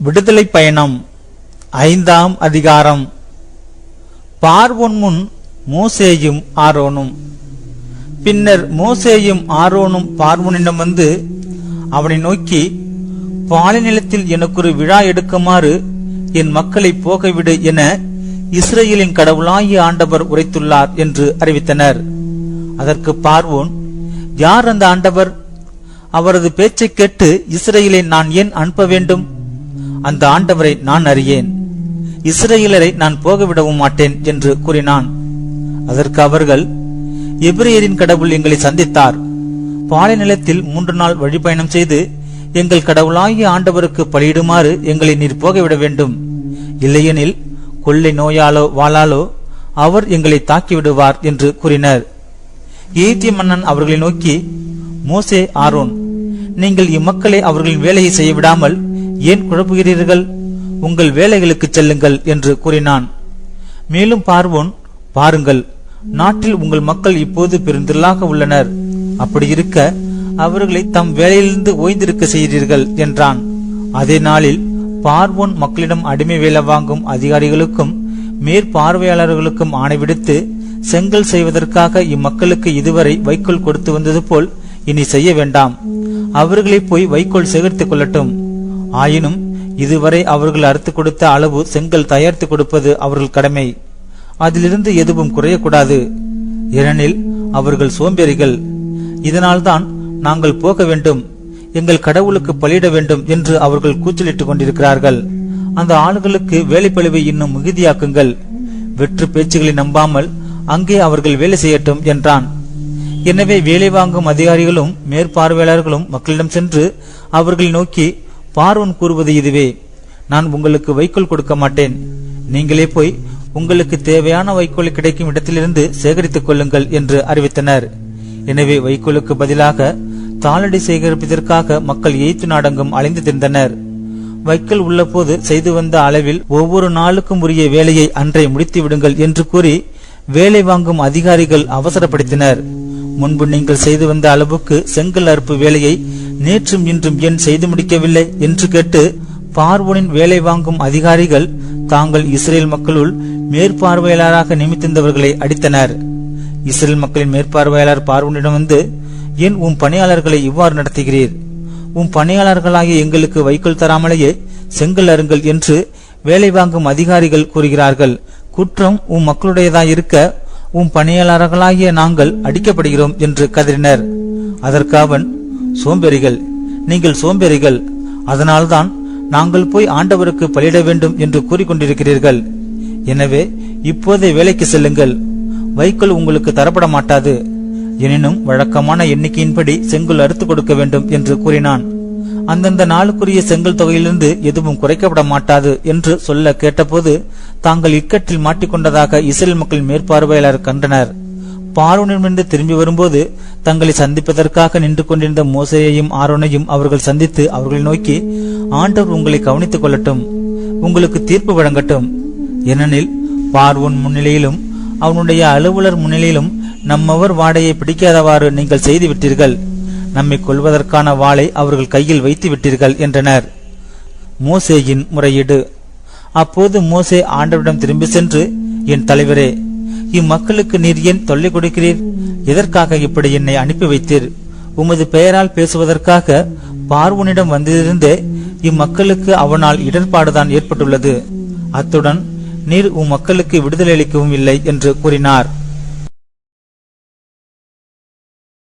விடுதலை பயணம் ஐந்தாம் அதிகாரம். பார்வோன் முன் மோசேயும் ஆரோனும். பின்னர் மோசேயும் ஆரோனும் பார்வோனிடம் வந்து அவனை நோக்கி பாலைநிலத்தில் எனக்கொரு விழா எடுக்குமாறு என் மக்களை போகவிடு என இஸ்ரேலின் கடவுளாகிய ஆண்டவர் உரைத்துள்ளார் என்று அறிவித்தனர். அதற்கு பார்வோன் யார் அந்த ஆண்டவர்? அவரது பேச்சைக் கேட்டு இஸ்ரேலை நான் ஏன் அனுப்ப வேண்டும்? அந்த ஆண்டவரை நான் அறியேன். இஸ்ரேலரை நான் போகவிடவும் மாட்டேன் என்று கூறினான். அதற்கு அவர்கள் எபிரேயரின் கடவுள் எங்களை சந்தித்தார். பாலை நிலத்தில் மூன்று நாள் வழிபயணம் செய்து எங்கள் கடவுளாகிய ஆண்டவருக்கு பலியிடுமாறு எங்களை நீர் போகவிட வேண்டும். இல்லையெனில் கொள்ளை நோயாலோ வாளாலோ அவர் எங்களை தாக்கிவிடுவார் என்று கூறினர். எகிப்திய மன்னன் அவர்களை நோக்கி மோசே ஆரோன் நீங்கள் இம்மக்களை அவர்களின் வேலையை செய்ய விடாமல் ஏன் குழப்புகிறீர்கள்? உங்கள் வேலைகளுக்கு செல்லுங்கள் என்று கூறினான். மேலும் பார்வோன் பாருங்கள் நாட்டில் உங்கள் மக்கள் இப்போது பெருந்திரளாக உள்ளனர். அப்படி இருக்க அவர்களை தம் வேலையிலிருந்து ஓய்ந்திருக்க செய்கிறீர்கள் என்றான். அதே நாளில் பார்வோன் மக்களிடம் அடிமை வேலை வாங்கும் அதிகாரிகளுக்கும் மேற்பார்வையாளர்களுக்கும் ஆணை விடுத்து செங்கல் செய்வதற்காக இம்மக்களுக்கு இதுவரை வைக்கோல் கொடுத்து வந்தது போல் இனி செய்ய வேண்டாம். அவர்களை போய் வைக்கோல் சேகரித்துக் கொள்ளட்டும். ஆயினும் இதுவரை அவர்கள் அறுத்து கொடுத்த அளவு செங்கல் தயாரித்து கொடுப்பது அவர்கள் கடமை. அதிலிருந்து எதுவும் குறையக்கூடாது. ஏனெனில் அவர்கள் சோம்பேறிகள். இதனால்தான் நாங்கள் போக வேண்டும். எங்கள் கடவுளுக்கு பலியிட வேண்டும் என்று அவர்கள் கூச்சலிட்டுக் கொண்டிருக்கிறார்கள். அந்த ஆளுகளுக்கு வேலைப்பழுவை இன்னும் மிகுதியாக்குங்கள். வெற்று பேச்சுகளை நம்பாமல் அங்கே அவர்கள் வேலை செய்யட்டும் என்றான். எனவே வேலை வாங்கும் அதிகாரிகளும் மேற்பார்வையாளர்களும் மக்களிடம் சென்று அவர்களை நோக்கி பார்வன் கூறுவது இதுவே. நான் உங்களுக்கு வைக்கோல் கொடுக்க மாட்டேன். நீங்களே போய் உங்களுக்கு தேவையான வைக்கோல் கிடைக்கும் இடத்திலிருந்து சேகரித்துக் கொள்ளுங்கள் என்று அறிவித்தனர். எனவே வைக்கோலுக்கு பதிலாக தாளடி சேகரிப்பதற்காக மக்கள் எய்த்து நாடங்கும் அலைந்து திரிந்தனர். வைக்கல் உள்ளபோது செய்து வந்த அளவில் ஒவ்வொரு நாளுக்கும் உரிய வேலையை அன்றை முடித்து விடுங்கள் என்று கூறி வேலை வாங்கும் அதிகாரிகள் அவசரப்படுத்தினர். முன்பு நீங்கள் செய்து வந்த அளவுக்கு செங்கல் அறுப்பு வேலையை நேற்றும் இன்றும் ஏன் செய்து முடிக்கவில்லை? என்று கேட்டு பார்வோனின் வேலை வாங்கும் அதிகாரிகள் தாங்கள் இஸ்ரேல் மக்களுள் மேற்பார்வையாளராக நியமித்திருந்தவர்களை அடித்தனர். இஸ்ரேல் மக்களின் மேற்பார்வையாளர் பார்வோனிடம் வந்து ஏன் உம் பணியாளர்களை இவ்வாறு நடத்துகிறீர்? உம் பணியாளர்களாகிய எங்களுக்கு வைக்கோல் தராமலேயே செங்கல் அருங்கள் என்று வேலை வாங்கும் அதிகாரிகள் கூறுகிறார்கள். குற்றம் உம் மக்களுடையதாயிருக்க உம் பணியாளர்களாகிய நாங்கள் அடிக்கப்படுகிறோம் என்று கதறினர். அதற்கு அவன் சோம்பேறிகள். நீங்கள் சோம்பேறிகள். அதனால்தான் நாங்கள் போய் ஆண்டவருக்கு பலியிட வேண்டும் என்று கூறிக்கொண்டிருக்கிறீர்கள். எனவே இப்போதே வேலைக்கு செல்லுங்கள். வைக்கோல் உங்களுக்கு தரப்பட மாட்டாது எனினும் வழக்கமான எண்ணிக்கையின்படி செங்கல் அறுத்து கொடுக்க வேண்டும் என்று கூறினான். அந்தந்த நாளுக்குரிய செங்கல் தொகையிலிருந்து எதுவும் குறைக்கப்பட மாட்டாது என்று சொல்ல கேட்டபோது தாங்கள் இக்கட்டில் மாட்டிக்கொண்டதாக இஸ்ரேல் மக்கள் மேற்பார்வையாளர் கண்டனர். பார்வனிடமிருந்து திரும்பி வரும்போது தங்களை சந்திப்பதற்காக நின்று கொண்டிருந்த மோசையையும் ஆரோனையும் அவர்கள் சந்தித்து அவர்களை நோக்கி ஆண்டவர் உங்களை கவனித்துக் கொள்ளட்டும். உங்களுக்கு தீர்ப்பு வழங்கட்டும். ஏனெனில் பார்வன் முன்னிலையிலும் அவனுடைய அலுவலர் முன்னிலையிலும் நம்மவர் வாடையை பிடிக்காதவாறு நீங்கள் செய்து விட்டீர்கள் நம்மை கொள்வதற்கான வாளை அவர்கள் கையில் வைத்து விட்டீர்கள் என்றனர். மோசேயின் முறையீடு. அப்போது மோசே ஆண்டவரிடம் திரும்பி சென்று என் தலைவரே இம்மக்களுக்கு நீர் ஏன் தொல்லை கொடுக்கிறீர்? எதற்காக இப்படி என்னை அனுப்பி வைத்தீர்? உமது பெயரால் பேசுவதற்காக பார்வனிடம் வந்திருந்தே இம்மக்களுக்கு அவனால் இடர்பாடுதான் ஏற்பட்டுள்ளது. அத்துடன் நீர் உம் மக்களுக்கு விடுதலை அளிக்கவும் இல்லை என்று கூறினார்.